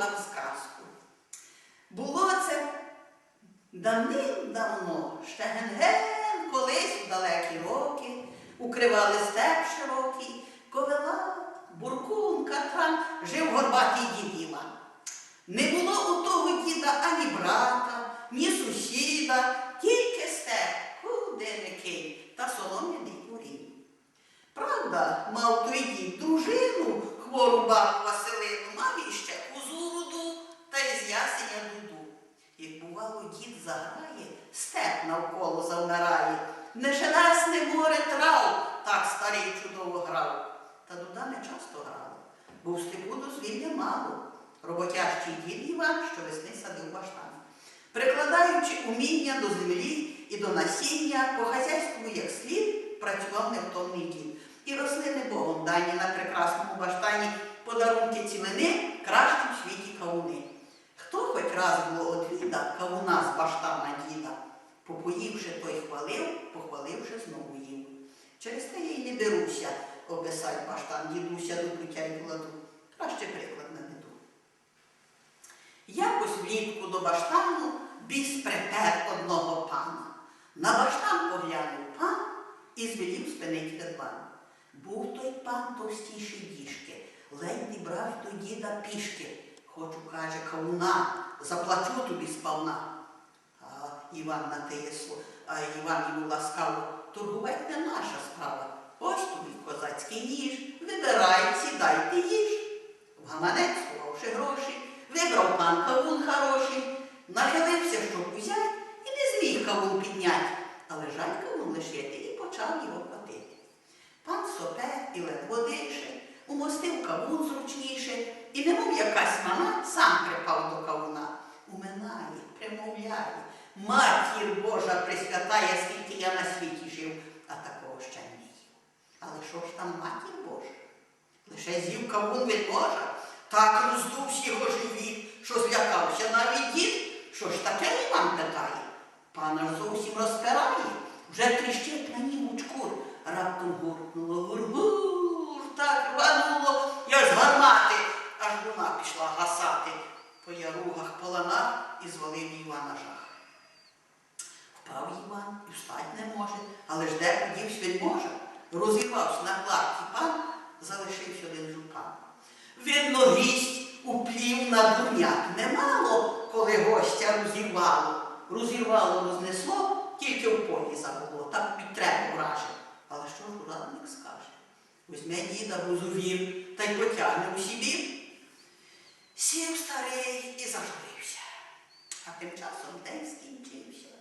вам сказку. Було це давним-давно, ще ген-ген, колись у далекі роки, укривали степ широкий, ковила, буркун, катран, жив горбатий дід Іван. Не було у того діда ані брата, ні сусіда, тільки степ, куди не кинь, та солом'яний курінь. Правда, мав той дід дружину, хвору бабу бувало, дід заграє, степ навколо завмирає, нежелесне море трав, так старий чудово грав. Та дуда не часто грала, бо в степу дозвілля мало. Роботящий дід Іван щовесни садив баштан. Прикладаючи уміння до землі і до насіння, по хазяйству як слід працював невтомний дід. І рослини Богом дані на прекрасному баштані подарунки цілини кращі в світі кавуни. Раз було одвіда кавуна з баштана діда, попоївши, той хвалив, похваливши, знову їв. Через те я й не беруся описать баштан дідуся до пуття й владу. Краще приклад наведу. Якось влітку до баштану біс припер одного пана. На баштан поглянув пан і звелів спинить ведван. Був той пан товстіший діжки, ледь не брав до діда пішки. Хочу, каже, кавуна, заплачу тобі сповна. А Іван на те слово, а Іван йому ласкаво, торгувати не наша справа. Ось тобі козацький ніж, вибирай, сідай ти їж. Гаманець сховавши гроші, вибрав пан кавун хороший, нахилився, щоб узять, і не зміг кавун підняти, але жаль кавун лишити і почав його платити. Пан сопе і ледве дише, умостив кавун зручніше, і немов якась мана сам припав до кавуна. Уминає, примовляє, матір Божа присвятає, скільки я на світі жив, а такого ще не їв. Але що ж там матір Божа? Лише з'їв кавун від Божа, так роздувся його живіт, що злякався навіть дід. Що ж таке Іван питає? Пана ж зовсім розпирає, вже тріщить на нім чкур. Раптом гуркнуло гур-гур, так рвануло, як з гармати, аж вона пішла гасати по яругах, по ланах і звалив Івана жах. Впав Іван і встать не може, але ж де подівсь він може. Розірвався на клапті пан, залишився один жупан. Видно, гість уплів на дурняк. Немало, коли гостя розірвало. Розірвало, рознесло, тільки в полі забуло, так під требу враже. Але що ж урадник скаже? Візьме діда розувів та й потягне у Сибір. Сів старий і зажурився. А тим часом день скінчився.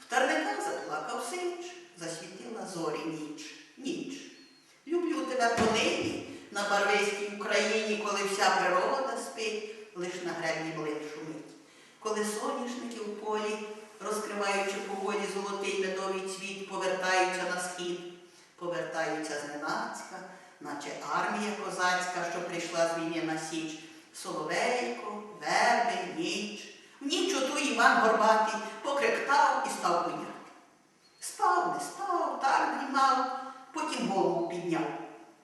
В Тарника заплакав синч, засвітила зорі ніч, ніч. Люблю тебе понині на барвистій Україні, коли вся природа спить, лиш на гребні блин шумить. Коли соняшники в полі, розкриваючи поволі золотий медовий цвіт, повертаються на схід, повертаються зненацька, наче армія козацька, що прийшла з війни на січ. Соловейко, верби, ніч. В ніч оту Іван Горбатий покриктав і став бояти. Спав, не спав, так дрімав, потім голову підняв.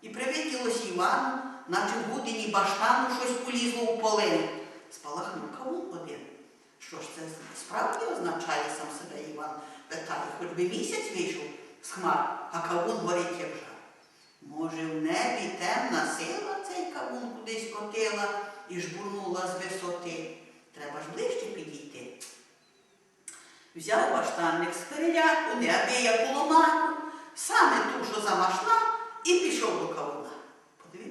І привиділось Івану, наче в гудині баштану щось полізло у полин. Спалахнув кавун один. Що ж це справді означає сам себе Іван? Питає, хоч би місяць вийшов з хмар, а кавун горить як жар. Може, в небі темна сила цей кавун кудись котила і жбурнула з висоти. Треба ж ближче підійти. Взяв баштанник з переляку, неабияку ломаку, саме ту, що замашна, і пішов до кавуна.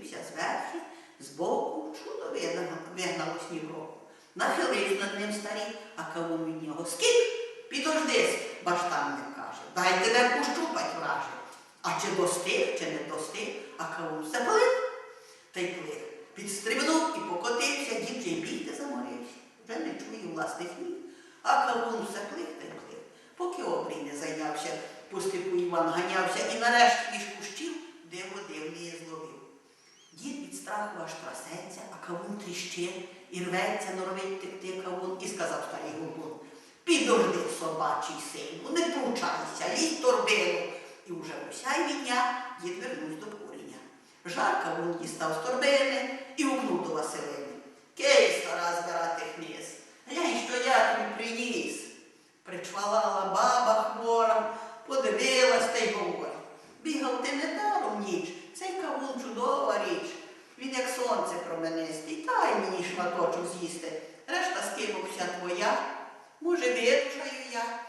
Подивився зверхи, збоку, чудо вигнало- вигнало снігу. Нахилився над ним старий, а кавун від нього скік, підожди, баштанник каже, дай тебе пощупать враже. А чи достиг, чи не достиг, а кавун все плив, та й плив. Підстрибнув і покотився, дід же й бійти заморився. Вже не чує власних ніг. А кавун все плив та й плив. Поки обрій не зайнявся, по степу Іван ганявся і нарешті між кущів диво дивний зловив. Дід від страху аж трасеться, а кавун тріще, і рветься, норовить текти кавун, і сказав старий губун, підожди собачий сину, не пручайся, лізь торбину. І уже усяй війня дід вернувся до куріння. Жар кавун дістав з торбини і укнув до Василини. Кей, стара збирати хміс, глянь, що я тобі приніс. Причвалала баба хвора, подивилась та й говорила. Я.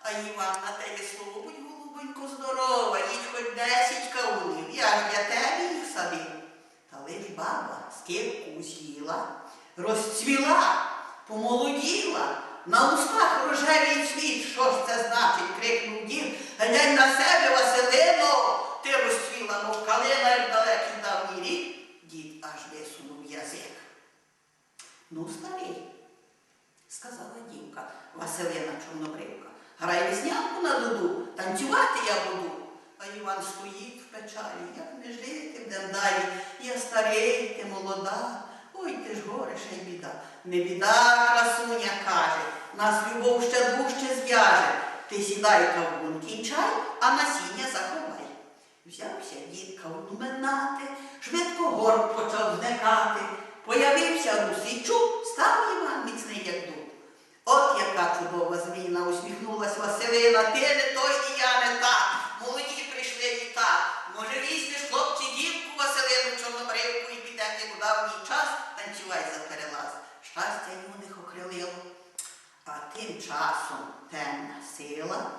А Іван на тебе слово, будь голубонько здорова, їдь хоч десять каунів, я ж для тебе їх садив. Та лиш баба скибку з'їла, розцвіла, помолоділа, на устах рожевий цвіт. Що ж це значить? крикнув дід. Глянь на себе, Василино, ти розцвіла, мов калина, як далекий давній рік. Дід аж висунув язик. Ну, старий, сказала Василина Чорнобривка. Грай веснянку на дуду, танцювати я буду. А Іван стоїть в печалі, як не жити вдем далі. Я старий, ти молода. Ой, ти ж горе ще й біда. Не біда, красуня каже, нас любов ще дужче зв'яже. Ти сідай кавун кінчай, а насіння заховай. Взявся дід кавун минати, швидко гор почав зникати. Василина. Ти не той і я не та. Молоді прийшли літа. Може, візьмеш хлопці дівку Василину чорнобривку і підете у давній час, танцювай за перелаз. Щастя не окрилило. А тим часом темна сила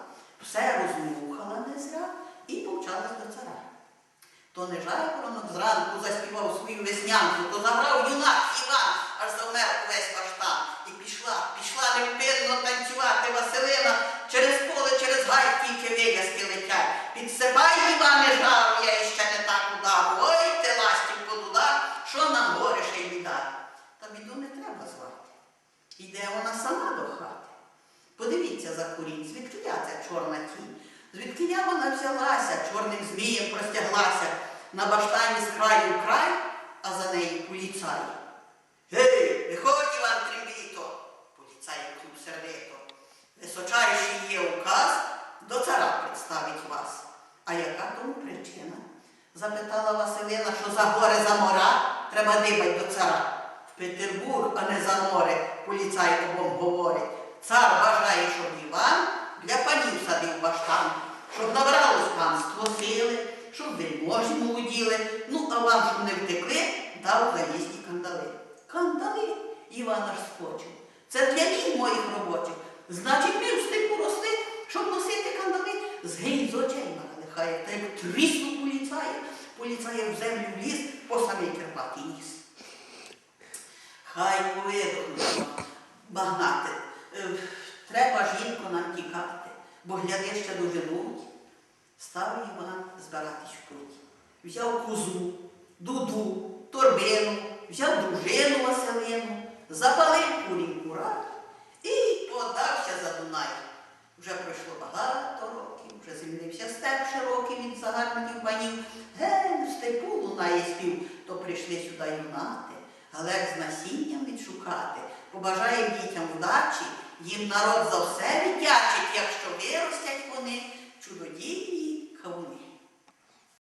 все розмухала незря і повчалась до цара. То не жайворонок зранку заспівав свою веснянку, то заграв юнак Іван, аж завмер увесь баштан. І пішла, пішла невпинно танцювати Василина через поле, через гай тільки виляски летять. Підсипай, Іване, жару, я іще не так удару. Ой, ти ластівко дуда, що нам горе ще й біда. Та біду не треба звати. Йде вона сама до хати. Подивіться за курінь, звідки я ця чорна тінь. Я вона взялася, чорним змієм простяглася на баштані з краю в край, а за нею поліцай. Гей, виходь, Іван Трембіто, поліцай клуб сердито. Височайший є до цара представить вас. А яка тому причина? запитала Василина, що за горе за мора треба дибать до цара. В Петербург, а не за море, поліцай обом говорить. Цар бажає, щоб Іван для панів садив баштан, щоб набралось панство сили, щоб вельможі молоділи, ну а вам, щоб не втекли, дав залізні кандали. Кандали? Іван аж скочив. Це для ніг моїх робочих. Значить, ми в степу росли, щоб носити кандали, згинь з очей нахай, та як тріснув поліцая, поліцая в землю вліз по самий Карпатий ніс. Хай повидохнуть багнати. Е, Треба жінку нам тікати, бо гляди ще доженуть. Став Іван збиратись в путь. Взяв козу, дуду, торбину, взяв дружину Василину, запалив курінь курат і подався за Дунай. Вже пройшло багато років, звільнився степ широкий від загарбників панів. Ген, в степу лунає спів, то прийшли сюди юнати, але як з насінням відшукати. Побажає дітям вдачі, їм народ за все віддячить, якщо виростять вони чудодійні